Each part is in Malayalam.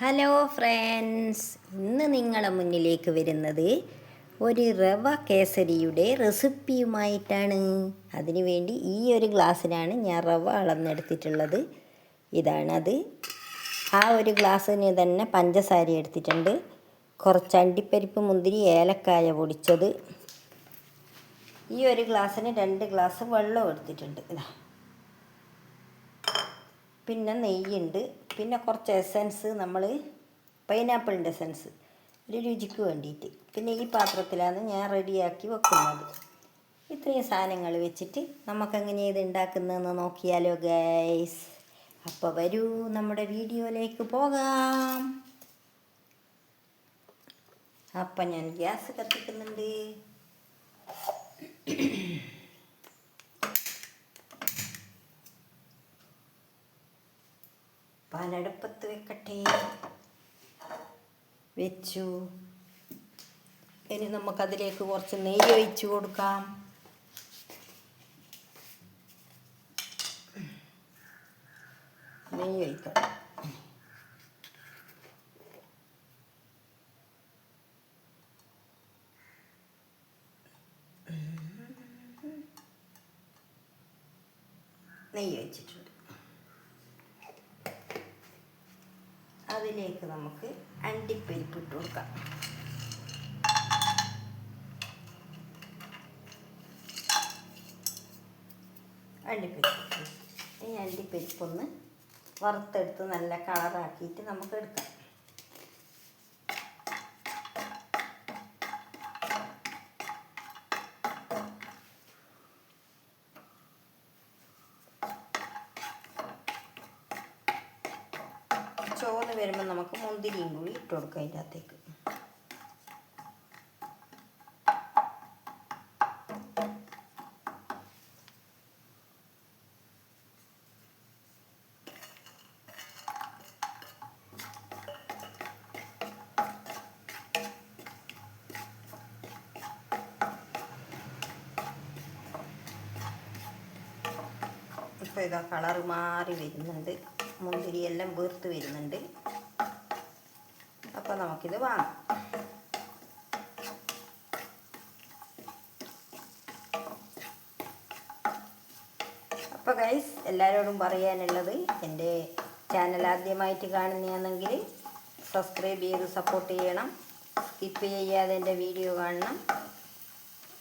ഹലോ ഫ്രണ്ട്സ് ഇന്ന് നിങ്ങളെ മുന്നിലേക്ക് വരുന്നത് ഒരു റവ കേസരിയുടെ റെസിപ്പിയുമായിട്ടാണ്. അതിനുവേണ്ടി ഈ ഒരു ഗ്ലാസ്സിനാണ് ഞാൻ റവ അളന്നെടുത്തിട്ടുള്ളത്. ഇതാണത് ആ ഒരു ഗ്ലാസ്സിന് തന്നെ പഞ്ചസാര എടുത്തിട്ടുണ്ട്. കുറച്ച് അണ്ടിപ്പരിപ്പ് മുന്തിരി ഏലക്കായ പൊടിച്ചത്. ഈ ഒരു ഗ്ലാസ്സിന് രണ്ട് ഗ്ലാസ് വെള്ളം എടുത്തിട്ടുണ്ട്. ഇതാ. പിന്നെ നെയ്യുണ്ട്. പിന്നെ കുറച്ച് എസൻസ് നമ്മൾ പൈനാപ്പിളിന്റെ എസൻസ് ഒരു രുചിക്ക് വേണ്ടിയിട്ട്. പിന്നെ ഈ പാത്രത്തിലാണ് ഞാൻ റെഡിയാക്കി വെക്കുന്നത്. ഇത്രയും സാധനങ്ങൾ വെച്ചിട്ട് നമുക്കെങ്ങനെ ഇത് ഉണ്ടാക്കുന്നതെന്ന് നോക്കിയാലോ ഗൈസ് അപ്പോൾ വരൂ നമ്മുടെ വീഡിയോയിലേക്ക് പോകാം. അപ്പം ഞാൻ ഗ്യാസ് കത്തിക്കുന്നുണ്ട്. പാലടുപ്പത്ത് വെക്കട്ടെ. വെച്ചു. ഇനി നമുക്കതിലേക്ക് കുറച്ച് നെയ്യ് ഒഴിച്ചു കൊടുക്കാം. നെയ്യ് ഒഴിക്കാം. നെയ്യ് ഒഴിച്ചിട്ടുണ്ട്. അതിലേക്ക് നമുക്ക് അണ്ടിപ്പരിപ്പ് ഇട്ട് കൊടുക്കാം. അണ്ടിപ്പരിപ്പ് ഈ അണ്ടിപ്പരിപ്പൊന്ന് വറുത്തെടുത്ത് നല്ല കളറാക്കിയിട്ട് നമുക്ക് എടുക്കാം. വരുമ്പോൾ നമുക്ക് മുന്തിരിയും കൂടി ഇട്ട് കൊടുക്കാം അതിന്റെ അകത്തേക്ക്. ഇപ്പോൾ ഇതാ കളർ മാറി വരുന്നുണ്ട്. മുന്തിരിയെല്ലാം വീർത്ത് വരുന്നുണ്ട്. അപ്പോൾ നമുക്കിത് വാങ്ങാം. അപ്പോൾ ഗൈസ് എല്ലാവരോടും പറയാനുള്ളത് എന്റെ ചാനൽ ആദ്യമായിട്ട് കാണുന്നതാണെങ്കിൽ സബ്സ്ക്രൈബ് ചെയ്ത് സപ്പോർട്ട് ചെയ്യണം. സ്കിപ്പ് ചെയ്യാതെ എന്റെ വീഡിയോ കാണണം.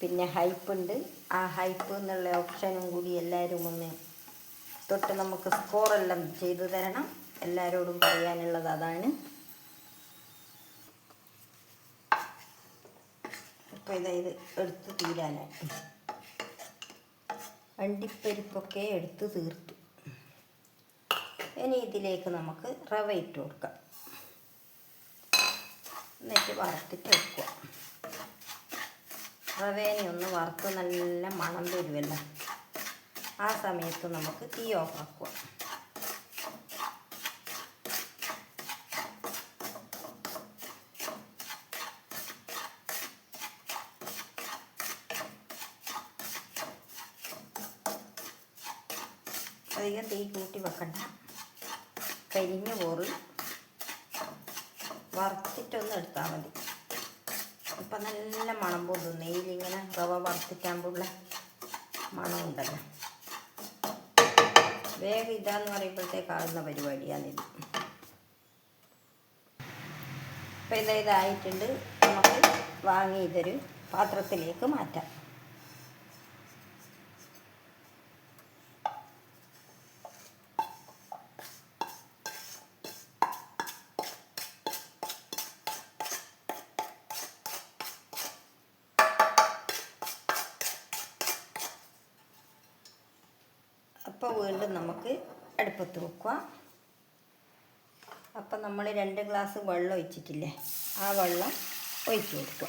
പിന്നെ ഹൈപ്പ് ഉണ്ട്. ആ ഹൈപ്പ് എന്നുള്ള ഓപ്ഷനും കൂടി എല്ലാവരും ഒന്ന് തൊട്ട് നമുക്ക് സ്കോറെല്ലാം ചെയ്തു തരണം. എല്ലാവരോടും പറയാനുള്ളത് അതാണ്. ഇപ്പോൾ ഇതാ ഇത് എടുത്ത് തീരാനായി. അണ്ടിപ്പരിപ്പൊക്കെ എടുത്ത് തീർത്തു. ഇനി ഇതിലേക്ക് നമുക്ക് റവ ഇട്ട് കൊടുക്കാം. എന്നിട്ട് വറുത്തിട്ട് വെക്കുക. റവേനെ ഒന്ന് വറുത്ത് നല്ല മണം വരുമല്ലോ ആ സമയത്ത് നമുക്ക് തീ ആക്കുക അധികം തീ കൂട്ടി വെക്കണ്ട. കരിഞ്ഞ പോറി. വറുത്തിട്ടൊന്ന് എടുത്താൽ മതി. ഇപ്പം നല്ല മണം പോകുന്നു നെയ്യിലിങ്ങനെ റവ വറുത്തിട്ടാകുമ്പോഴുള്ള മണമുണ്ടല്ലോ. വേഗം ഇതാന്ന് പറയുമ്പോഴത്തേക്ക് ആകുന്ന പരിപാടിയാണിത് അപ്പം ഇതാ ഇതായിട്ടുണ്ട്. നമുക്ക് വാങ്ങി ഇതൊരു പാത്രത്തിലേക്ക് മാറ്റാം. അപ്പോൾ വീണ്ടും നമുക്ക് അടുപ്പത്ത് വെക്കുക. അപ്പം നമ്മൾ രണ്ട് ഗ്ലാസ് വെള്ളം ഒഴിച്ചിട്ടില്ലേ? ആ വെള്ളം ഒഴിച്ചു കൊടുക്കുക.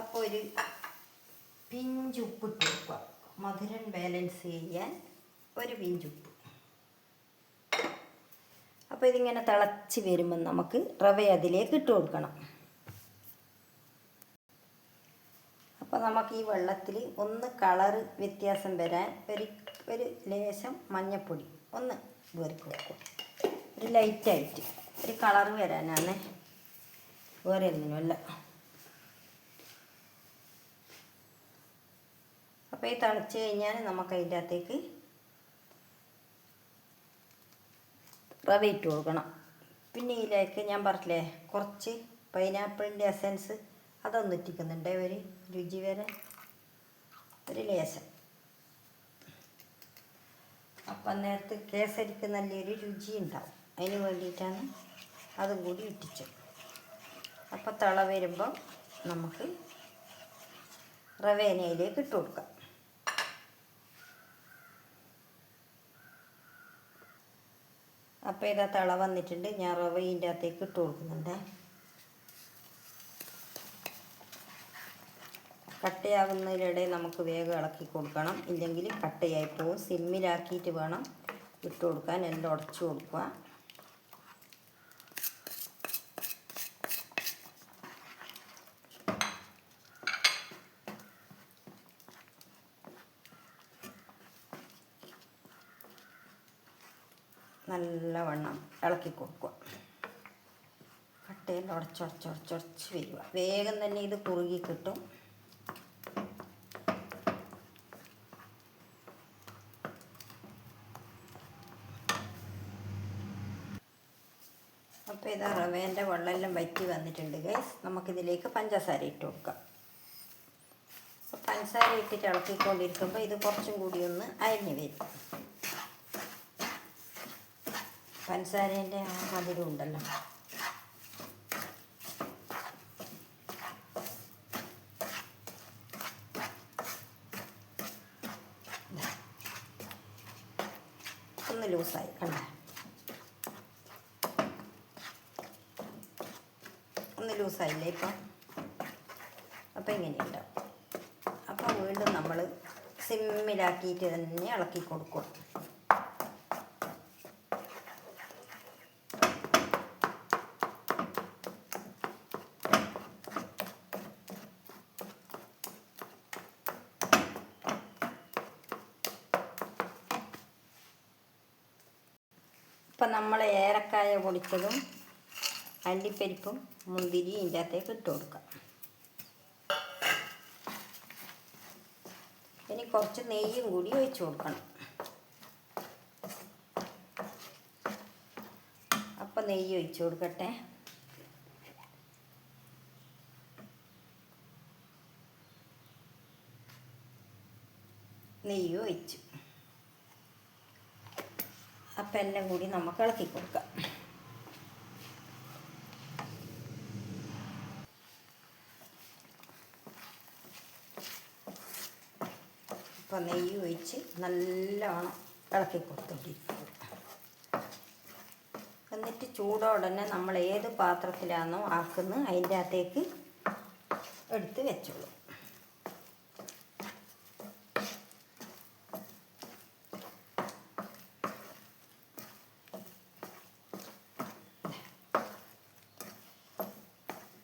അപ്പോൾ ഒരു പിഞ്ചുപ്പ് ഇട്ട് കൊടുക്കുക. മധുരം ബാലൻസ് ചെയ്യാൻ ഒരു പിഞ്ചുപ്പ് അപ്പോൾ ഇതിങ്ങനെ തിളച്ച് വരുമ്പം നമുക്ക് റവ അതിലേക്ക് ഇട്ട് കൊടുക്കണം. അപ്പോൾ നമുക്ക് ഈ വെള്ളത്തിൽ ഒന്ന് കളർ വ്യത്യാസം വരാൻ ഒരു ഒരു ലേശം മഞ്ഞപ്പൊടി ഒന്ന് വേറി കൊടുക്കും. ഒരു ലൈറ്റായിട്ട് ഒരു കളർ വരാനാണ് വേറെ ഒന്നിനുമല്ല അപ്പോൾ ഈ തിളച്ച് കഴിഞ്ഞാൽ നമുക്ക് അതിന്റെ അകത്തേക്ക് റവ ഇട്ട് കൊടുക്കണം. പിന്നെ ഇതിലേക്ക് ഞാൻ പറഞ്ഞില്ലേ കുറച്ച് പൈനാപ്പിളിന്റെ എസൻസ് അതൊന്ന് ഇട്ടിക്കുന്നുണ്ട് ഒരു രുചി വരെ ഒരു ലേശം. അപ്പം നേരത്തെ കേസരിക്ക് നല്ലൊരു രുചി ഉണ്ടാവും. അതിന് വേണ്ടിയിട്ടാണ് അതും കൂടി ഇട്ടിച്ചത്. അപ്പം തിള വരുമ്പം നമുക്ക് റവേനയിലേക്ക് ഇട്ട് കൊടുക്കാം. അപ്പോൾ ഇതാ തിള വന്നിട്ടുണ്ട്. ഞാൻ റവ ഇതിന്റെ അകത്തേക്ക് ഇട്ട് കൊടുക്കുന്നുണ്ട്. കട്ടയാകുന്നതിനിടെ നമുക്ക് വേഗം ഇളക്കി കൊടുക്കണം. ഇല്ലെങ്കിൽ കട്ടയായി പോകും. സിമ്മിലാക്കിയിട്ട് വേണം ഇട്ട് കൊടുക്കാൻ. എല്ലാം ഉടച്ചു കൊടുക്കുക. നല്ലവണ്ണം ഇളക്കി കൊടുക്കുക. കട്ടയെല്ലാം ഉടച്ചുടച്ചുടച്ചുടച്ച് വരിക. വേഗം തന്നെ ഇത് കുറുകി കിട്ടും. അപ്പോൾ ഇത് റവേന്റെ വെള്ളമെല്ലാം വറ്റി വന്നിട്ടുണ്ട് ഗൈസ് നമുക്കിതിലേക്ക് പഞ്ചസാര ഇട്ട് കൊടുക്കാം. അപ്പോൾ പഞ്ചസാര ഇട്ടിട്ട് ഇളക്കിക്കൊണ്ടിരിക്കുമ്പോൾ ഇത് കുറച്ചും കൂടി ഒന്ന് അരിഞ്ഞ് വരും. പഞ്ചസാരേന്റെ ആ മധുരം ഉണ്ടല്ലോ. ഒന്ന് ലൂസായി കണ്ട? ലൂസായില്ലേ ഇപ്പം? അപ്പം ഇങ്ങനെയുണ്ടാവും അപ്പം വീണ്ടും നമ്മൾ സിമ്മിലാക്കിയിട്ട് തന്നെ ഇളക്കി കൊടുക്കും. ഇപ്പം നമ്മൾ ഏലക്കായ പൊടിച്ചതും അണ്ടിപ്പരിപ്പും മുന്തിരി ഇതിന്റെ അകത്തേക്ക് ഇട്ട് കൊടുക്കാം. ഇനി കുറച്ച് നെയ്യും കൂടി ഒഴിച്ച് കൊടുക്കണം. അപ്പം നെയ്യ് ഒഴിച്ച് കൊടുക്കട്ടെ. നെയ്യ് ഒഴിച്ചു. അപ്പം എല്ലാം കൂടി നമുക്ക് ഇളക്കി കൊടുക്കാം. നെയ്യ് ഒഴിച്ച് നല്ലവണ്ണം ഇളക്കി കൊടുത്തോണ്ടിരിക്കും എന്നിട്ട് ചൂടോടനെ നമ്മൾ ഏത് പാത്രത്തിലാണോ ആക്കുന്നത് അതിന്റെ അകത്തേക്ക് എടുത്ത് വെച്ചോളൂ.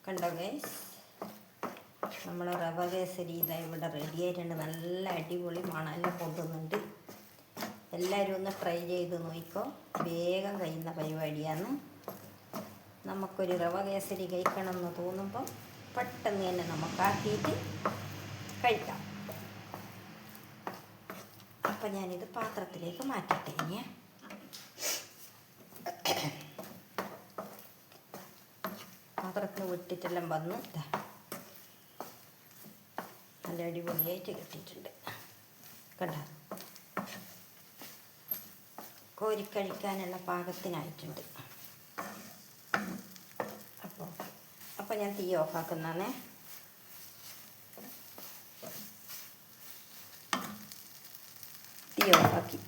കണ്ടോ ഗൈസ് നമ്മൾ റവ കേസരി ഇതാ ഇവിടെ റെഡി ആയിട്ടുണ്ട്. നല്ല അടിപൊളി മണമെല്ലാം പൊട്ടുന്നുണ്ട്. എല്ലാവരും ഒന്ന് ട്രൈ ചെയ്ത് നോക്കിക്കോ. വേഗം കഴിയുന്ന പരിപാടിയാണ്. നമുക്കൊരു റവ കേസരി കഴിക്കണം എന്ന് തോന്നുമ്പോൾ പെട്ടെന്ന് തന്നെ നമുക്കാക്കിയിട്ട് കഴിക്കാം. അപ്പം ഞാനിത് പാത്രത്തിലേക്ക് മാറ്റട്ടെ ഇനി പാത്രത്തിന് വിട്ടിട്ടെല്ലാം വന്നു. നല്ല അടിപൊളിയായിട്ട് കിട്ടിയിട്ടുണ്ട്. കണ്ട? കോരിക്കഴിക്കാനുള്ള പാകത്തിനായിട്ടുണ്ട്. അപ്പോൾ അപ്പോൾ ഞാൻ തീ ഓഫാക്കുന്നേ തീ ഓഫാക്കി.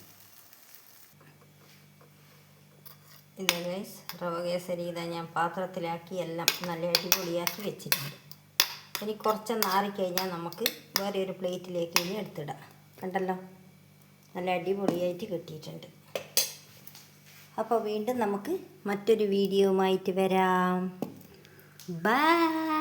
ഇത് റവ കേസരി ഇതാ ഞാൻ പാത്രത്തിലാക്കി എല്ലാം നല്ല അടിപൊളിയാക്കി വെച്ചിട്ടുണ്ട്. ഇനി കുറച്ചൊന്ന് ആറിക്കഴിഞ്ഞാൽ നമുക്ക് വേറെ ഒരു പ്ലേറ്റിലേക്ക് ഇനി എടുത്തിടാം. കണ്ടല്ലോ? നല്ല അടിപൊളിയായിട്ട് കിട്ടിയിട്ടുണ്ട്. അപ്പോൾ വീണ്ടും നമുക്ക് മറ്റൊരു വീഡിയോ ആയിട്ട് വരാം. ബൈ